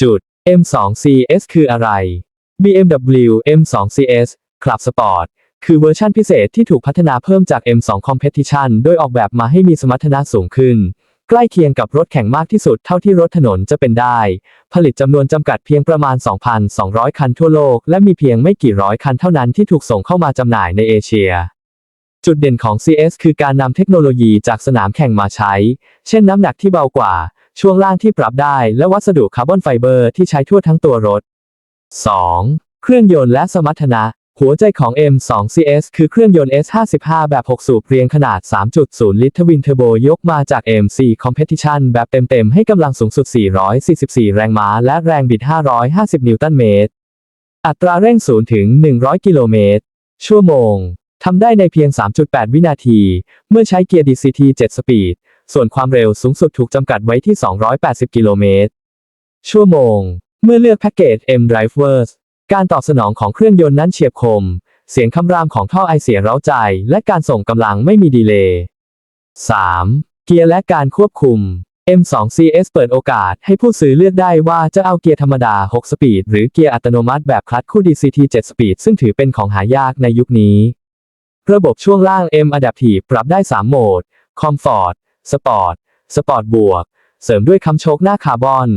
จุด M2CS คืออะไร BMW M2CS Club Sport คือเวอร์ชันพิเศษที่ถูกพัฒนาเพิ่มจาก M2 Competition โดยออกแบบมาให้มีสมรรถนะสูงขึ้น ใกล้เคียงกับรถแข่งมากที่สุดเท่าที่รถถนนจะเป็นได้ ผลิตจำนวนจำกัดเพียงประมาณ 2,200 คันทั่วโลก และมีเพียงไม่กี่ร้อยคันเท่านั้นที่ถูกส่งเข้ามาจำหน่ายในเอเชียจุดเด่นของ CS คือการนำเทคโนโลยีจากสนามแข่งมาใช้ เช่นน้ำหนักที่เบากว่า ช่วงล่างที่ปรับได้และวัสดุคาร์บอนไฟเบอร์ที่ใช้ทั่วทั้งตัวรถ 2. เครื่องยนต์และสมรรถนะ หัวใจของ M2CS คือเครื่องยนต์ S55 แบบ 6 สูบเรียงขนาด 3.0 ลิตรทวินเทอร์โบยกมาจาก MC Competition แบบเต็มๆ ให้กำลังสูงสุด 444 แรงม้า และแรงบิด 550 นิวตันเมตร อัตราเร่ง 0 ถึง 100 กิโลเมตร ชั่วโมง ทำได้ในเพียง 3.8 วินาที เมื่อใช้เกียร์ DCT 7 สปีด ส่วนความเร็วสูงสุดถูกจำกัดไว้ที่ 280 กิโลเมตร ชั่วโมง เมื่อเลือกแพ็กเกจ M Drivers การตอบสนองของเครื่องยนต์นั้นเฉียบคม เสียงคำรามของท่อไอเสียเร้าใจ และการส่งกำลังไม่มีดีเลย์ 3. เกียร์และการควบคุม M2CS เปิดโอกาสให้ผู้ซื้อเลือกได้ว่าจะเอาเกียร์ธรรมดา 6 สปีด หรือเกียร์อัตโนมัติแบบคลัตช์คู่ DCT 7 สปีด ซึ่งถือเป็นของหายากในยุคนี้ ระบบช่วงล่าง M Adaptive ปรับได้ 3 โหมด Comfort Sport Sport บวก เสริมด้วยคำโชคหน้าคาร์บอน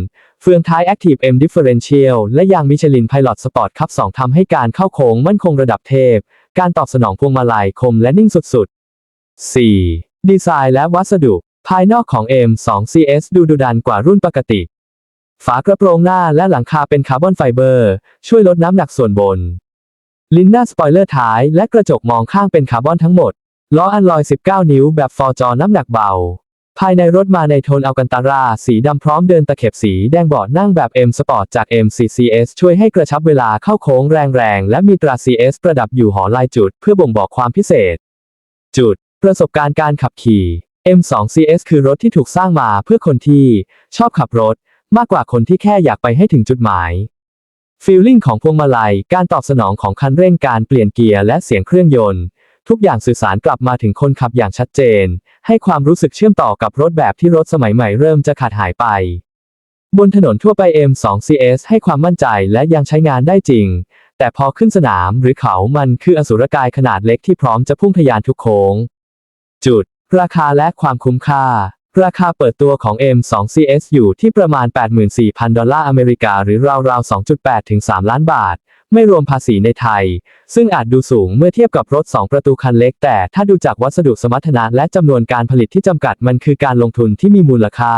เฟืองท้าย Active M Differential และยางมิชลิน Pilot Sport คับ2ทำให้การเข้าโค้งมั่นคงระดับเทพ การตอบสนองพวงมาลัยคมและนิ่งสุดๆ 4. ดีไซน์และวัสดุ ภายนอกของ M2CS ดูดุดันกว่ารุ่นปกติ ฝากระโปรงหน้าและหลังคาเป็นคาร์บอนไฟเบอร์ ช่วยลดน้ำหนักส่วนบน ลิ้นหน้าสปอยเลอร์ท้ายและกระจกมองข้างเป็นคาร์บอนทั้งหมด ล้ออัลลอย 19 นิ้วแบบฟอร์จอน้ำหนักเบา ภายในรถมาในโทนอัลกันตารา สีดำพร้อมเดินตะเข็บสีแดงเบาะนั่งแบบ M Sport จาก MCCS ช่วยให้กระชับเวลาเข้าโค้งแรงๆ และมีตรา CS ประดับอยู่หอลายจุด เพื่อบ่งบอกความพิเศษ จุด ประสบการณ์การขับขี่ M2CS คือรถที่ถูกสร้างมาเพื่อคนที่ ชอบขับรถ มากกว่าคนที่แค่อยากไปให้ถึงจุดหมาย ฟีลลิ่งของพวงมาลัย การตอบสนองของคันเร่งการเปลี่ยนเกียร์และเสียงเครื่องยนต์ ทุกอย่างสื่อสารกลับมาถึงคนขับอย่างชัดเจน ให้ความรู้สึกเชื่อมต่อกับรถแบบที่รถสมัยใหม่เริ่มจะขาดหายไป บนถนนทั่วไป M2CS ให้ความมั่นใจและยังใช้งานได้จริง แต่พอขึ้นสนามหรือเขามันคืออสุรกายขนาดเล็กที่พร้อมจะพุ่งทะยานทุกโค้ง จุด ราคาและความคุ้มค่า ราคาเปิดตัวของ M2CS อยู่ที่ประมาณ 84,000 ดอลลาร์อเมริกา หรือราวๆ 2.8 ถึง 3 ล้านบาท ไม่รวมภาษีในไทย ซึ่งอาจดูสูงเมื่อเทียบกับรถ 2 ประตูคันเล็ก แต่ถ้าดูจากวัสดุสมรรถนะและจำนวนการผลิตที่จำกัดมันคือการลงทุนที่มีมูลค่า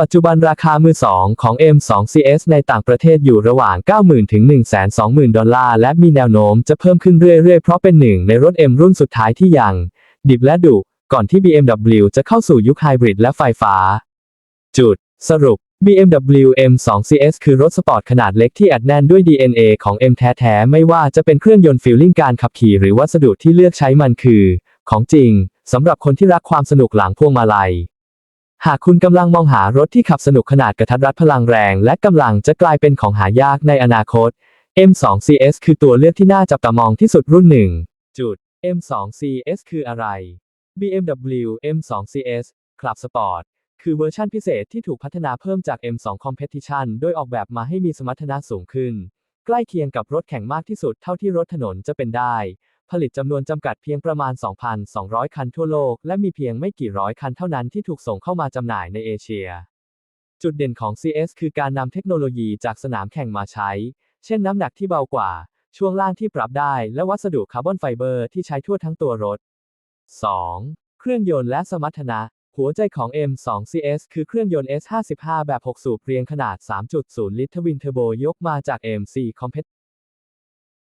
ปัจจุบันราคามือสองของ M2CS ในต่างประเทศอยู่ระหว่าง 90,000 ถึง 120,000 ดอลลาร์ และมีแนวโน้มจะเพิ่มขึ้นเรื่อยๆ เพราะเป็นหนึ่งในรถ M รุ่นสุดท้ายที่ยัง ดิบและดุ ก่อนที่ BMW จะเข้าสู่ยุคไฮบริดและไฟฟ้า จุด สรุป BMW M2CS คือรถสปอร์ตขนาดเล็กที่อัดแน่นด้วย DNA ของ M แท้ๆ ไม่ว่าจะเป็นเครื่องยนต์ฟิลลิ่งการขับขี่หรือวัสดุที่เลือกใช้มันคือ ของจริง สำหรับคนที่รักความสนุกหลังพวงมาลัย หากคุณกำลังมองหารถที่ขับสนุกขนาดกระทัดรัดพลังแรง และกำลังจะกลายเป็นของหายากในอนาคต M2CS คือตัวเลือกที่น่าจับตามองที่สุดรุ่นหนึ่งจุด M2CS คืออะไร BMW M2CS Club Sport คือเวอร์ชันพิเศษที่ถูกพัฒนาเพิ่มจาก M2 Competition โดยออกแบบมาให้มีสมรรถนะสูงขึ้น ใกล้เคียงกับรถแข่งมากที่สุดเท่าที่รถถนนจะเป็นได้ ผลิตจำนวนจำกัดเพียงประมาณ 2,200 คันทั่วโลก และมีเพียงไม่กี่ร้อยคันเท่านั้นที่ถูกส่งเข้ามาจำหน่ายในเอเชีย จุดเด่นของ CS คือการนำเทคโนโลยีจากสนามแข่งมาใช้ เช่นน้ำหนักที่เบากว่า ช่วงล่างที่ปรับได้ และวัสดุคาร์บอนไฟเบอร์ที่ใช้ทั่วทั้งตัวรถ 2. เครื่องยนต์และสมรรถนะ หัวใจของ M2CS คือเครื่องยนต์ S55 แบบ 6 สูบเรียงขนาด 3.0 ลิตรทวินเทอร์โบยกมาจาก M4 Compet